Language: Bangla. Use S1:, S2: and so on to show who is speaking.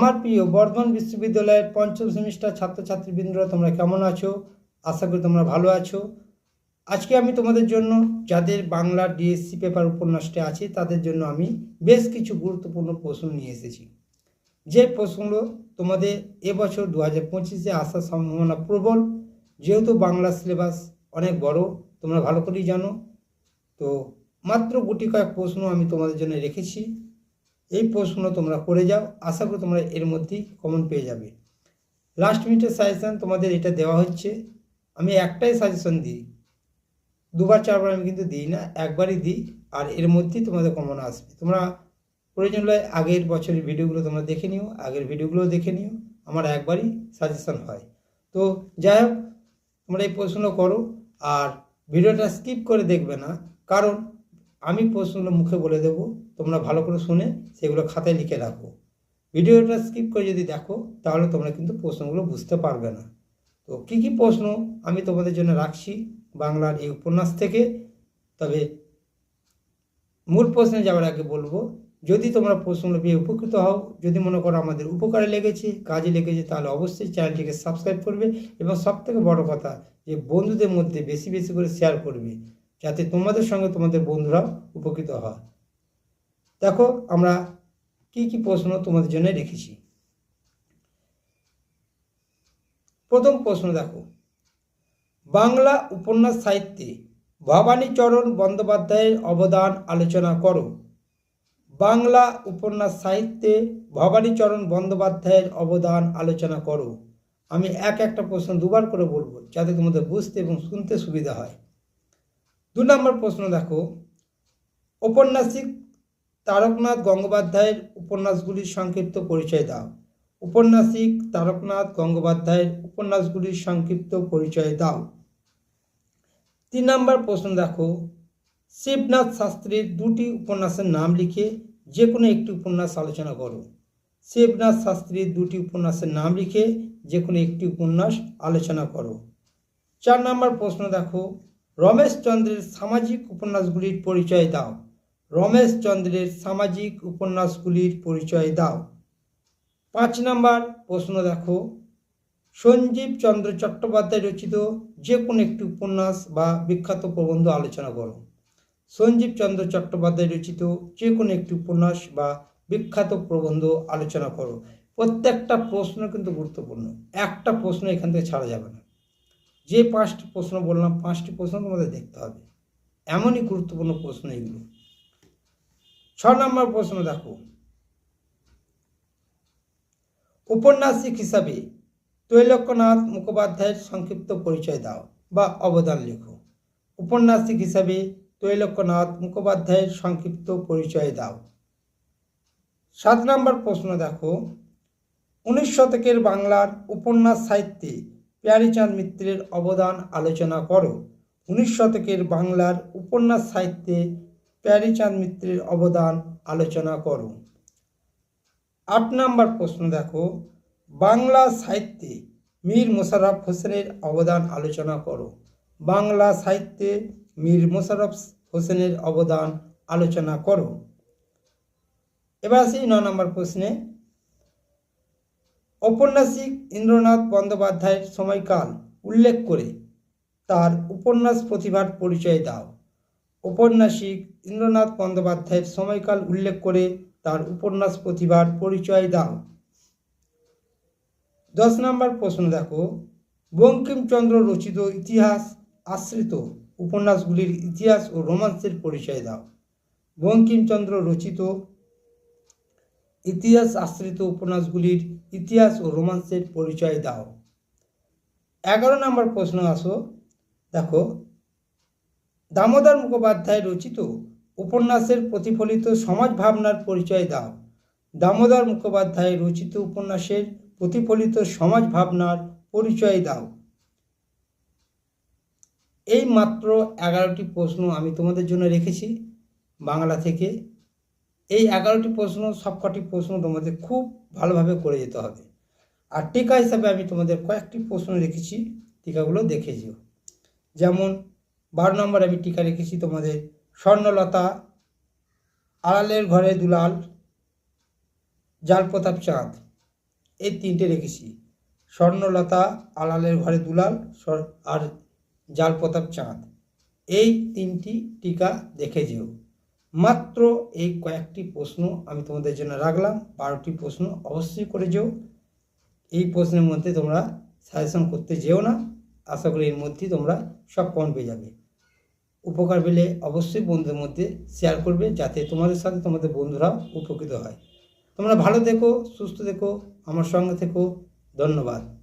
S1: আমার প্রিয় বর্ধমান বিশ্ববিদ্যালয়ের পঞ্চম সেমিস্টার ছাত্রছাত্রীবৃন্দরা, তোমরা কেমন আছো? আশা করি তোমরা ভালো আছো। আজকে আমি তোমাদের জন্য যাদের বাংলা ডিএসসি পেপার উপন্যাসটা আছে, তাদের জন্য আমি বেশ কিছু গুরুত্বপূর্ণ প্রশ্ন নিয়ে এসেছি। যে প্রশ্নগুলো তোমাদের এবছর দু হাজার পঁচিশে আসার সম্ভাবনা প্রবল, যেহেতু বাংলা সিলেবাস অনেক বড়, তোমরা ভালো করেই জানো। তো মাত্র গুটি কয়েক প্রশ্ন আমি তোমাদের জন্য রেখেছি। এই প্রশ্ন তোমরা করে যাও। আশা করি তোমরা এর মধ্যেই কমন পেয়ে যাবে। লাস্ট মিনিটের সাজেশান তোমাদের এটা দেওয়া হচ্ছে। আমি একটাই সাজেশন দিই। দুবার, চারবার আমি কিন্তু দিই না, একবারই দিই, আর এর মধ্যেই তোমাদের কমন আসবে। তোমরা প্রয়োজন হলে আগের বছরের ভিডিওগুলো তোমরা দেখে নিও, আগের ভিডিওগুলো দেখে নিও। আমার একবারই সাজেশন হয়। তো যাই হোক, তোমরা এই প্রশ্নগুলো করো, আর ভিডিওটা স্কিপ করে দেখবে না। কারণ আমি প্রশ্নগুলো মুখে বলে দেবো, তোমরা ভালো করে শুনে সেগুলো খাতায় লিখে রাখো। ভিডিওটা স্কিপ করে যদি দেখো, তাহলে তোমরা কিন্তু প্রশ্নগুলো বুঝতে পারবে না। তো কী কী প্রশ্ন আমি তোমাদের জন্য রাখছি বাংলার এই উপন্যাস থেকে? তবে মূল প্রশ্নে যাওয়ার আগে বলব, যদি তোমরা প্রশ্নগুলো পেয়ে উপকৃত হও, যদি মনে করো আমাদের উপকারে লেগেছে, কাজে লেগেছে, তাহলে অবশ্যই চ্যানেলটিকে সাবস্ক্রাইব করবে। এবং সবথেকে বড় কথা, যে বন্ধুদের মধ্যে বেশি বেশি করে শেয়ার করবে। যাতে তোমাদের সঙ্গে তোমাদের বন্ধুরা উপকৃত হয়। দেখো, আমরা কি কি প্রশ্ন তোমাদের জন্য রেখেছি। প্রথম প্রশ্ন দেখো, বাংলা উপন্যাস সাহিত্যে ভবানীচরণ বন্দ্যোপাধ্যায়ের অবদান আলোচনা করো। বাংলা উপন্যাস সাহিত্যে ভবানীচরণ বন্দ্যোপাধ্যায়ের অবদান আলোচনা করো। আমি এক একটা প্রশ্ন দুবার করে বলব, যাতে তোমাদের বুঝতে এবং শুনতে সুবিধা হয়। দু নম্বর প্রশ্ন দেখো। ঔপন্যাসিক তারকনাথ গঙ্গোপাধ্যায়ের উপন্যাসগুলির সংক্ষিপ্ত পরিচয় দাও। উপন্যাসিক তারকনাথ গঙ্গোপাধ্যায়ের উপন্যাসগুলির সংক্ষিপ্ত পরিচয় দাও। তিন নম্বর প্রশ্ন দেখো। শিবনাথ শাস্ত্রীর দুটি উপন্যাসের নাম লিখে যে কোনো একটি উপন্যাস আলোচনা করো। শিবনাথ শাস্ত্রীর দুটি উপন্যাসের নাম লিখে যে কোনো একটি উপন্যাস আলোচনা করো। চার নম্বর প্রশ্ন দেখো। রমেশচন্দ্রের সামাজিক উপন্যাসগুলির পরিচয় দাও। রমেশচন্দ্রের সামাজিক উপন্যাসগুলির পরিচয় দাও। পাঁচ নম্বর প্রশ্ন দেখো। সঞ্জীব চন্দ্র চট্টোপাধ্যায় রচিত যে কোনো একটি উপন্যাস বা বিখ্যাত প্রবন্ধ আলোচনা করো। সঞ্জীব চন্দ্র চট্টোপাধ্যায় রচিত যে কোনো একটি উপন্যাস বা বিখ্যাত প্রবন্ধ আলোচনা করো। প্রত্যেকটা প্রশ্ন কিন্তু গুরুত্বপূর্ণ। একটা প্রশ্ন এখান থেকে ছাড়া যাবে না। যে পাঁচটি প্রশ্ন বললাম, পাঁচটি প্রশ্ন তোমাদের দেখতে হবে। এমনই গুরুত্বপূর্ণ প্রশ্ন এগুলো। ছ নম্বর প্রশ্ন দেখো। উপন্যাসিক হিসাবে তৈলক্যনাথ মুখোপাধ্যায়ের সংক্ষিপ্ত পরিচয় দাও বা অবদান লেখো। উপন্যাসিক হিসাবে তৈলক্যনাথ মুখোপাধ্যায়ের সংক্ষিপ্ত পরিচয় দাও। সাত নম্বর প্রশ্ন দেখো। উনিশ শতকের বাংলার উপন্যাস সাহিত্যে প্যারীচাঁদ মিত্রের অবদান আলোচনা করো। উনিশ শতকের বাংলার উপন্যাস সাহিত্যে প্যারীচাঁদ মিত্রের অবদান আলোচনা করো। আট নম্বর প্রশ্ন দেখো। বাংলা সাহিত্যে মীর মোশাররফ হোসেনের অবদান আলোচনা করো। বাংলা সাহিত্যে মীর মোশাররফ হোসেনের অবদান আলোচনা করো। এবার আসি ন নম্বর প্রশ্নে। ঔপন্যাসিক ইন্দ্রনাথ বন্দ্যোপাধ্যায়ের সময়কাল উল্লেখ করে তার উপন্যাস প্রতিভার পরিচয় দাও। ঔপন্যাসিক ইন্দ্রনাথ বন্দ্যোপাধ্যায়ের সময়কাল উল্লেখ করে তার উপন্যাস প্রতিভার পরিচয় দাও। দশ নম্বর প্রশ্ন দেখো। বঙ্কিমচন্দ্র রচিত ইতিহাস আশ্রিত উপন্যাসগুলির ইতিহাস ও রোমান্সের পরিচয় দাও। বঙ্কিমচন্দ্র রচিত ইতিহাস আশ্রিত উপন্যাসগুলির ইতিহাস ও রোমান্সের পরিচয় দাও। এগারো নম্বর প্রশ্ন আসো। দেখো, দামোদর মুখোপাধ্যায় রচিত উপন্যাসের প্রতিফলিত সমাজ ভাবনার পরিচয় দাও। দামোদর মুখোপাধ্যায় রচিত উপন্যাসের প্রতিফলিত সমাজ ভাবনার পরিচয় দাও। এই মাত্র এগারোটি প্রশ্ন আমি তোমাদের জন্য রেখেছি। বাংলা থেকে এই এগারোটি প্রশ্ন, সবকটি প্রশ্ন তোমাদের খুব ভালোভাবে করে যেতে হবে। আর টিকা হিসাবে আমি তোমাদের কয়েকটি প্রশ্ন রেখেছি, টিকাগুলো দেখে যেও। যেমন, বারো নম্বর আমি টিকা রেখেছি তোমাদের, স্বর্ণলতা, আড়ালের ঘরে দুলাল জাল প্রতাপ চাঁদ। এই তিনটে রেখেছি। স্বর্ণলতা আলালের ঘরে দুলাল আর জাল প্রতাপ চাঁদ। এই তিনটি টিকা দেখে যেও। মাত্র এই কয়েকটি প্রশ্ন আমি তোমাদের জন্য রাখলাম। বারোটি প্রশ্ন অবশ্যই করে যেও। এই প্রশ্নের মধ্যে তোমরা সাজেশন করতে যেও না। আশা করি এর মধ্যেই তোমরা সব পয়েন্ট পেয়ে যাবে। উপকার পেলে অবশ্যই বন্ধুদের মধ্যে শেয়ার করবে যাতে তোমাদের সাথে তোমাদের বন্ধুরাও উপকৃত হয়। তোমরা ভালো থেকো, সুস্থ থেকো, আমার সঙ্গে থেকো। ধন্যবাদ।